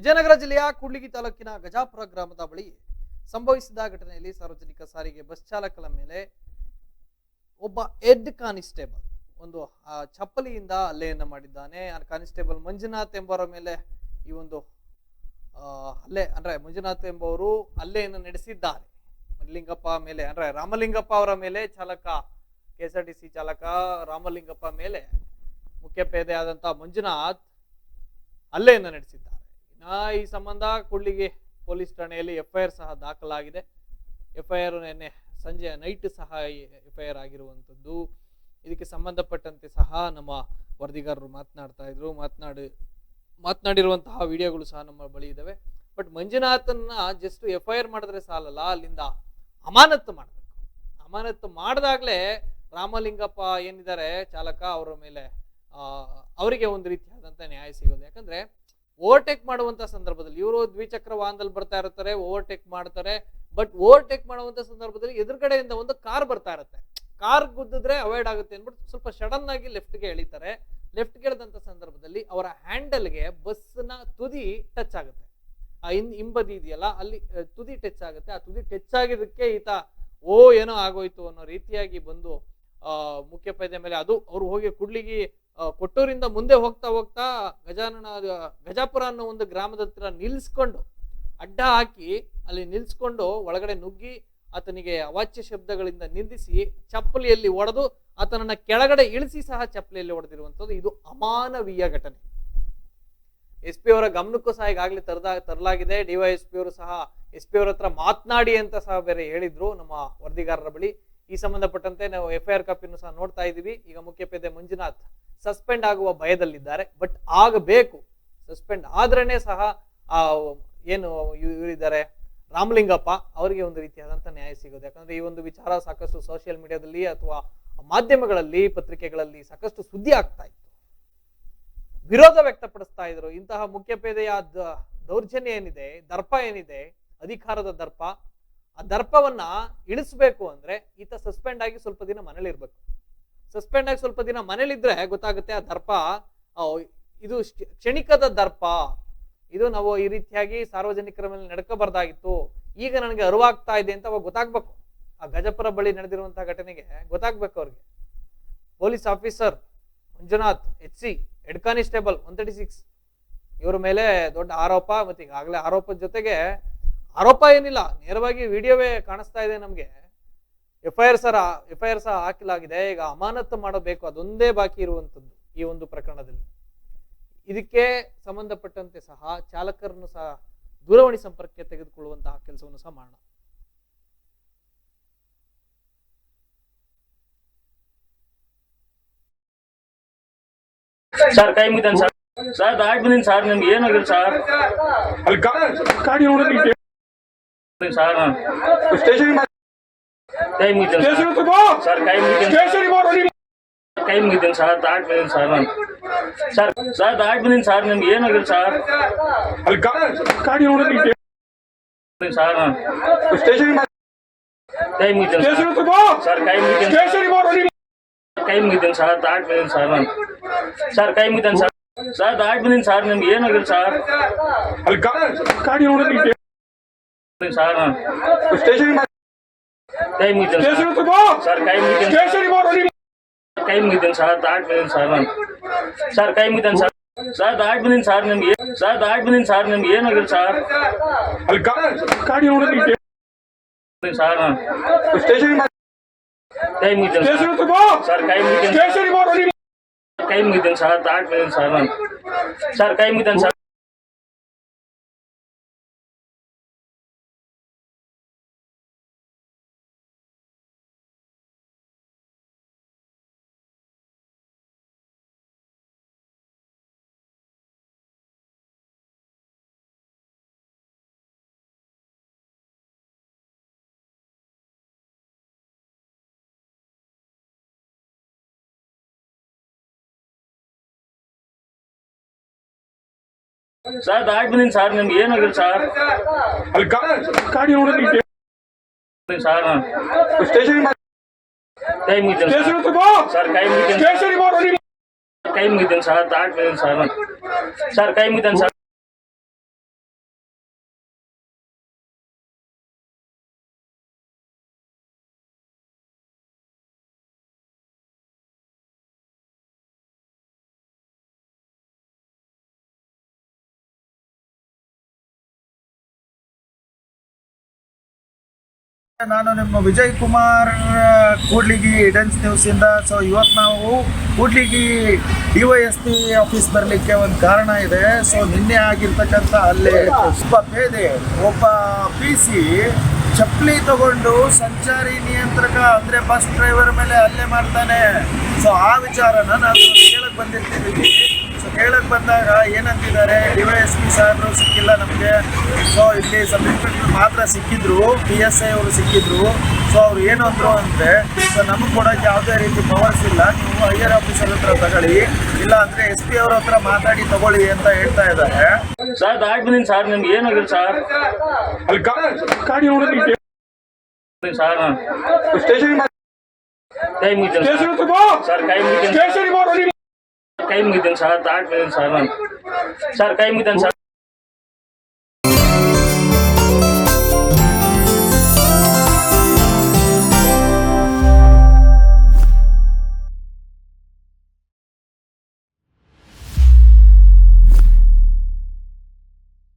ವಿಜಯನಗರ ಜಿಲ್ಲೆಯ ಕೂಡ್ಲಿಗಿ ತಾಲೂಕಿನ ಗಜಾಪುರ ಗ್ರಾಮದ ಬಳಿ ಸಂಭವಿಸಿದ ಘಟನೆಯಲ್ಲಿ ಸಾರ್ವಜನಿಕ ಸಾರಿಗೆ ಬಸ್ ಚಾಲಕನ ಮೇಲೆ ಒಬ್ಬ ಹೆಡ್ ಕಾನಿಸ್ಟೇಬಲ್ ಒಂದು ಚಪ್ಪಲಿಯಿಂದ ಹಲ್ಲೆಯನ್ನು ಮಾಡಿದ್ದಾನೆ. ಆ ಕಾನಿಸ್ಟೇಬಲ್ ಮಂಜುನಾಥ್ ಎಂಬವರ ಮೇಲೆ ಈ ಒಂದು ಹಲ್ಲೆ, ಅಂದ್ರೆ ಮಂಜುನಾಥ್ ಎಂಬವರು ಹಲ್ಲೆಯನ್ನು ನಡೆಸಿದ್ದಾರೆ. ಲಿಂಗಪ್ಪ ಮೇಲೆ, ಅಂದ್ರೆ ರಾಮಲಿಂಗಪ್ಪ ಅವರ ಮೇಲೆ ಚಾಲಕ K S R T C ಚಾಲಕ ರಾಮಲಿಂಗಪ್ಪ ಮೇಲೆ ಮುಖ್ಯ ಪೇದೆ ಮಂಜುನಾಥ್ ಹಲ್ಲೆಯನ್ನು ನಡೆಸಿದ್ದಾರೆ. ಈ ಸಂಬಂಧ ಕೂಡ್ಲಿಗಿ ಪೊಲೀಸ್ ಠಾಣೆಯಲ್ಲಿ ಎಫ್ಐಆರ್ ಸಹ ದಾಖಲಾಗಿದೆ. ಎಫ್ಐಆರ್ ನಿನ್ನೆ ಸಂಜೆ ನೈಟ್ ಸಹ ಎಫ್ಐಆರ್ ಆಗಿರುವಂಥದ್ದು. ಇದಕ್ಕೆ ಸಂಬಂಧಪಟ್ಟಂತೆ ಸಹ ನಮ್ಮ ವರದಿಗಾರರು ಮಾತನಾಡ್ತಾ ಇದ್ರು. ಮಾತನಾಡಿ, ಮಾತನಾಡಿರುವಂತಹ ವಿಡಿಯೋಗಳು ಸಹ ನಮ್ಮ ಬಳಿ ಇದ್ದಾವೆ ಬಟ್ ಮಂಜುನಾಥನ್ನ ಜಸ್ಟ್ ಎಫ್ ಐ ಆರ್ ಮಾಡಿದ್ರೆ ಸಾಲಲ್ಲ, ಅಲ್ಲಿಂದ ಅಮಾನತ್ತು ಮಾಡಬೇಕು. ಅಮಾನತ್ತು ಮಾಡಿದಾಗಲೇ ರಾಮಲಿಂಗಪ್ಪ ಏನಿದ್ದಾರೆ, ಚಾಲಕ ಅವರ ಮೇಲೆ ಅವರಿಗೆ ಒಂದು ರೀತಿಯಾದಂಥ ನ್ಯಾಯ ಸಿಗೋದು. ಯಾಕಂದ್ರೆ ಓವರ್ಟೇಕ್ ಮಾಡುವಂತ ಸಂದರ್ಭದಲ್ಲಿ, ಇವರು ದ್ವಿಚಕ್ರ ವಾಹನದಲ್ಲಿ ಬರ್ತಾ ಇರ್ತಾರೆ, ಓವರ್ಟೇಕ್ ಮಾಡ್ತಾರೆ, ಬಟ್ ಓವರ್ಟೇಕ್ ಮಾಡುವಂತ ಸಂದರ್ಭದಲ್ಲಿ ಎದುರುಗಡೆಯಿಂದ ಒಂದು ಕಾರ್ ಬರ್ತಾ ಇರುತ್ತೆ. ಕಾರ್ ಗುದ್ದಿದ್ರೆ ಅವಾಯ್ಡ್ ಆಗುತ್ತೆ ಅಂದ್ಬಿಟ್ಟು ಸ್ವಲ್ಪ ಸಡನ್ ಆಗಿ ಲೆಫ್ಟ್ಗೆ ಎಳಿತಾರೆ. ಲೆಫ್ಟ್ಗೆ ಎಳೆದಂತ ಸಂದರ್ಭದಲ್ಲಿ ಅವರ ಹ್ಯಾಂಡಲ್ಗೆ ಬಸ್ನ ತುದಿ ಟಚ್ ಆಗುತ್ತೆ. ಆ ಇನ್ ಹಿಂಬದಿ ಇದೆಯಲ್ಲ, ಅಲ್ಲಿ ತುದಿ ಟಚ್ ಆಗುತ್ತೆ. ಆ ತುದಿ ಟಚ್ ಆಗಿದ್ದಕ್ಕೆ ಈತ, ಓ, ಏನೋ ಆಗೋಯ್ತು ಅನ್ನೋ ರೀತಿಯಾಗಿ ಬಂದು ಮುಖ್ಯ ಪೇದೆ ಮೇಲೆ ಅದು, ಅವ್ರು ಹೋಗಿ ಕುಡ್ಲಿಗಿ ಕೊಟ್ಟೂರಿಂದ ಮುಂದೆ ಹೋಗ್ತಾ ಹೋಗ್ತಾ ಗಜಾನನ, ಗಜಾಪುರ ಅನ್ನೋ ಒಂದು ಗ್ರಾಮದ ಹತ್ರ ನಿಲ್ಸ್ಕೊಂಡು ಅಡ್ಡ ಹಾಕಿ ಅಲ್ಲಿ ನಿಲ್ಸ್ಕೊಂಡು ಒಳಗಡೆ ನುಗ್ಗಿ ಆತನಿಗೆ ಅವಾಚ್ಯ ಶಬ್ದಗಳಿಂದ ನಿಂದಿಸಿ ಚಪ್ಪಲಿಯಲ್ಲಿ ಒಡೆದು ಆತನನ್ನ ಕೆಳಗಡೆ ಇಳಿಸಿ ಸಹ ಚಪ್ಪಲಿಯಲ್ಲಿ ಒಡೆದಿರುವಂಥದ್ದು ಇದು ಅಮಾನವೀಯ ಘಟನೆ. ಎಸ್ ಪಿ ಅವರ ಗಮನಕ್ಕೂ ಸಹ ಈಗಾಗಲೇ ತರದಾ, ತರಲಾಗಿದೆ. ಡಿವೈಎಸ್ಪಿ ಅವರು ಸಹ ಎಸ್ ಪಿ ಅವರ ಹತ್ರ ಮಾತನಾಡಿ ಅಂತ ಸಹ ಬೇರೆ ಹೇಳಿದ್ರು ನಮ್ಮ ವರದಿಗಾರರ ಬಳಿ. ಈ ಸಂಬಂಧಪಟ್ಟಂತೆ ನಾವು ಎಫ್ ಐ ಆರ್ ಕಾಪಿಯನ್ನು ಸಹ ನೋಡ್ತಾ ಇದ್ದೀವಿ. ಈಗ ಮುಖ್ಯಪೇದೆ ಮಂಜುನಾಥ್ ಸಸ್ಪೆಂಡ್ ಆಗುವ ಭಯದಲ್ಲಿದ್ದಾರೆ. ಬಟ್ ಆಗಬೇಕು. ಸಸ್ಪೆಂಡ್ ಆದ್ರೇನೆ ಸಹ ಆ ಏನು ಇವರಿದ್ದಾರೆ ರಾಮಲಿಂಗಪ್ಪ ಅವರಿಗೆ ಒಂದು ರೀತಿಯಾದಂಥ ನ್ಯಾಯ ಸಿಗೋದು ಯಾಕಂದ್ರೆ ಈ ಒಂದು ವಿಚಾರ ಸಾಕಷ್ಟು ಸೋಷಿಯಲ್ ಮೀಡಿಯಾದಲ್ಲಿ ಅಥವಾ ಮಾಧ್ಯಮಗಳಲ್ಲಿ, ಪತ್ರಿಕೆಗಳಲ್ಲಿ ಸಾಕಷ್ಟು ಸುದ್ದಿ ಆಗ್ತಾ ಇತ್ತು. ವಿರೋಧ ವ್ಯಕ್ತಪಡಿಸ್ತಾ ಇದ್ರು. ಇಂತಹ ಮುಖ್ಯಪೇದೆಯ ದೌರ್ಜನ್ಯ ಏನಿದೆ, ದರ್ಪ ಏನಿದೆ, ಅಧಿಕಾರದ ದರ್ಪ ಆ ದರ್ಪವನ್ನ ಇಳಿಸ್ಬೇಕು ಅಂದ್ರೆ ಈತ ಸಸ್ಪೆಂಡ್ ಆಗಿ ಸ್ವಲ್ಪ ದಿನ ಮನೇಲಿರ್ಬೇಕು ಸಸ್ಪೆಂಡ್ ಆಗಿ ಸ್ವಲ್ಪ ದಿನ ಮನೇಲಿದ್ರೆ ಗೊತ್ತಾಗುತ್ತೆ ಆ ದರ್ಪ ಇದು ಕ್ಷ- ಕ್ಷಣಿಕದ ದರ್ಪ. ಇದು ನಾವು ಈ ರೀತಿಯಾಗಿ ಸಾರ್ವಜನಿಕರ ಮೇಲೆ ನಡ್ಕೋಬಾರ್ದಾಗಿತ್ತು. ಈಗ ನನಗೆ ಅರಿವಾಗ್ತಾ ಇದೆ ಅಂತ ಅವಾಗ ಗೊತ್ತಾಗ್ಬೇಕು. ಆ ಗಜಪುರ ಬಳಿ ನಡೆದಿರುವಂತಹ ಘಟನೆಗೆ ಗೊತ್ತಾಗ್ಬೇಕು ಅವ್ರಿಗೆ. Police officer Manjunath, H C head constable one thirty six ಇವ್ರ ಮೇಲೆ ದೊಡ್ಡ ಆರೋಪ, ಮತ್ತೆ ಈಗಾಗಲೇ ಆರೋಪದ ಜೊತೆಗೆ ಆರೋಪ ಏನಿಲ್ಲ ನೇರವಾಗಿ ವಿಡಿಯೋವೇ ಕಾಣಿಸ್ತಾ ಇದೆ ನಮ್ಗೆ. ಎಫ್ ಐ ಆರ್ ಸರ ಎಫ್ ಐ ಆರ್ ಸಹ ಹಾಕಲಾಗಿದೆ ಈಗ ಅಮಾನತು ಮಾಡಬೇಕು ಅದೊಂದೇ ಬಾಕಿ ಇರುವಂತದ್ದು ಈ ಒಂದು ಪ್ರಕರಣದಲ್ಲಿ. ಇದಕ್ಕೆ ಸಂಬಂಧಪಟ್ಟಂತೆ ಸಹ ಚಾಲಕರನ್ನು ಸಹ ದೂರವಾಣಿ ಸಂಪರ್ಕಕ್ಕೆ ತೆಗೆದುಕೊಳ್ಳುವಂತಹ ಕೆಲಸವನ್ನು ಸಹ ಮಾಡೋಣ. ಸರ್ ಕೈ ಮುಗಿತಾನೆ ಸರ್. ಸರ್ ದಾಟ್ ಬಂದಿನಿ ಸರ್ ನಿಮ್ಗೆ ಏನಾಗಿಲ್ಲ ಸರ್? ಅಲ್ಲಿ ಗಾಡಿ ನೋಡೋದು ಸರ್ ಸ್ಟೇಷನ್ ಕೈ ಮುಗಿತಾನೆ ಸ್ಟೇಷನ್ ಸರ್ ಹತ್ರ ಬಾ ಸರ್ ಕೈ ಮುಗಿತಾನೆ ಸ್ಟೇಷನ್ ಬಾರೋ ನೀನು ಕೈ ಮುಗಿತಾನೆ ಸರ್ ದಾಟ್ ಬಂದಿನಿ ಸರ್ ನಾನು ಸರ್ ಸರ್ ದಾಟ್ ಬಂದಿನಿ ಸರ್ ನಿಮ್ಗೆ ಏನಾಗಿಲ್ಲ ಸರ್ ಅಲ್ಲಿ ಗಾ- ಗಾಡಿ ನೋಡೋದು ಸರ್ ಸ್ಟೇಷನ್ ಕೈ ಮುಗಿತಾನೆ ಸ್ಟೇಷನ್ ಸರ್ ಹತ್ರ ಬಾ ಸರ್ ಕೈ ಮುಗಿತಾನೆ ಸ್ಟೇಷನ್ ಬಾರೋ ನೀನು ಕೈ ಮುಗಿತಾನೆ ಸರ್ ದಾಟ್ ಬಂದಿನಿ ಸರ್ ನಾನು ಸರ್ ಕೈ ಮುಗಿತಾನೆ ಸರ್ ಸರ್ ದಾಟ್ ಬಂದಿನಿ ಸರ್ ನಿಮ್ಗೆ ಏನಾಗಿಲ್ಲ ಸರ್ ಅಲ್ಲಿ ಗಾ- ಗಾಡಿ ನೋಡೋದು ಸರ್ ನಾನು ಸ್ಟೇಷನ್ ಕೈ ಮುಗಿತಾನೆ ಸ್ಟೇಷನ್ ಸರ್ ಹತ್ರ ಬಾ ಸರ್ ಕೈ ಮುಗಿತಾನೆ ಸ್ಟೇಷನ್ ಬಾರೋ ನೀನು ಕೈ ಮುಗಿತಾನೆ ಸರ್ ದಾಟ್ ಬಂದಿನಿ ಸರ್ ನಾನು ಸರ್ ಕೈ ಮುಗಿತಾನೆ ಸರ್ ಸರ್ ದಾಟ್ ಬಂದಿನಿ ಸರ್ ನಿಮ್ಗೆ ಸರ್ ದಾಟ್ ಬಂದಿನಿ ಸರ್ ನಿಮ್ಗೆ ಏನಾಗಿಲ್ಲ ಸರ್ ಅಲ್ಲಿ ಗಾ- ಗಾಡಿ ನೋಡೋದು ಸರ್ ನಾನು ಸ್ಟೇಷನ್ ಕೈ ಮುಗಿತಾನೆ ಸರ್ ಸ್ಟೇಷನ್ ಹತ್ರ ಬಾ ಸರ್ ಕೈ ಮುಗಿತಾನೆ ಸ್ಟೇಷನ್ ಬಾರೋ ನೀನು ಕೈ ಮುಗಿತಾನೆ ಸರ್ ದಾಟ್ ಬಂದಿನಿ ಸರ್ ನಾನು ಸರ್ ಕೈ ಮುಗಿತಾನೆ ಸರ್ ಸರ್ ದಾಟ್ ಬಂದಿನಿ ಸರ್ ನಿಮ್ಗೆ ಏನಾಗಿಲ್ಲ ಸರ್ ಅಲ್ಲಿ ಗಾ- ಗಾಡಿ ನೋಡೋದು ಸರ್ ನಾನು ಸ್ಟೇಷನ್ ಕೈ ಮುಗಿತಾನೆ ಸ್ಟೇಷನ್ ಸರ್ ಹತ್ರ ಬಾ ಸರ್ ಕೈ ಮುಗಿತಾನೆ ಸ್ಟೇಷನ್ ಬಾರೋ ನೀನು ಕೈ ಮುಗಿತಾನೆ ಸರ್ ದಾಟ್ ಬಂದಿನಿ ಸರ್ ನಾನು ಸರ್ ಕೈ ಮುಗಿತಾನೆ ಸರ್ ನಾನು ನಿಮ್ಮ ವಿಜಯ್ ಕುಮಾರ್ ಕೂಡ್ಲಿಗಿ ಡೆನ್ಸ್ ನ್ಯೂಸ್ ಇಂದ ಸೊ ಇವತ್ತು ನಾವು Kudligi D Y S P office ಬರಲಿಕ್ಕೆ ಒಂದು ಕಾರಣ ಇದೆ. ಸೊ ನಿನ್ನೆ ಆಗಿರ್ತಕ್ಕಂಥ ಅಲ್ಲಿ ಒಬ್ಬ ಪೇದೆ, ಒಬ್ಬ ಪಿ ಸಿ ಚಪ್ಪಲಿ ತಗೊಂಡು ಸಂಚಾರಿ ನಿಯಂತ್ರಕ ಅಂದ್ರೆ ಬಸ್ ಡ್ರೈವರ್ ಮೇಲೆ ಹಲ್ಲೆ ಮಾಡ್ತಾನೆ. ಸೊ ಆ ವಿಚಾರನ ನಾನು ಕೇಳಕ್ ಬಂದಿರ್ತೀವಿ ಸೊ ಕೇಳಕ್ ಬಂದಾಗ ಏನಂತಿದ್ದಾರೆ ಡಿ ವೈ ಎಸ್ ಪಿ ಸಾಹೇಬರು ಸಿಕ್ಕಿಲ್ಲ ನಮಗೆ. ಸೊ ಇಲ್ಲಿ ಸಬ್ ಇನ್ಸ್ಪೆಕ್ಟರ್ ಮಾತ್ರ ಸಿಕ್ಕಿದ್ರು ಪಿ ಎಸ್ ಐ ಅವರು ಸಿಕ್ಕಿದ್ರು. ಸೊ ಅವ್ರು ಏನು ಅಂದ್ರು ಅಂದ್ರೆ ಸೊ ನಮಗೆ ಕೊಡಕ್ಕೆ ಯಾವುದೇ ರೀತಿ ಪವರ್ಸ್ ಇಲ್ಲ ನೀವು ಹೈಯರ್ ಆಫೀಸರ್ ಹತ್ರ ತಗೊಳ್ಳಿ ಇಲ್ಲ ಅಂದ್ರೆ ಎಸ್ ಪಿ ಅವ್ರ ಹತ್ರ ಮಾತಾಡಿ ತಗೊಳ್ಳಿ ಅಂತ ಹೇಳ್ತಾ ಇದ್ದಾರೆ. ಸರ್ ದಾಟ್ ಬಂದಿನಿ ಸರ್ ನಿಮ್ಗೆ ಏನಾಗಿದೆ ಸರ್ ಅಲ್ಲಿ ಗಾಡಿ ಸರ್ ಸ್ಟೇಷನ್ ಕೈ ಮುಗಿತೀನಿ ಸರ್ ಕೈ ಮುಗಿತೀನಿ ಸ್ಟೇಷನ್ ಬಾರೋ ನೀನು ಕೈ ಮುಗಿತೀನಿ ಸರ್ ದಾಟ್ ಬಂದಿನಿ ಸರ್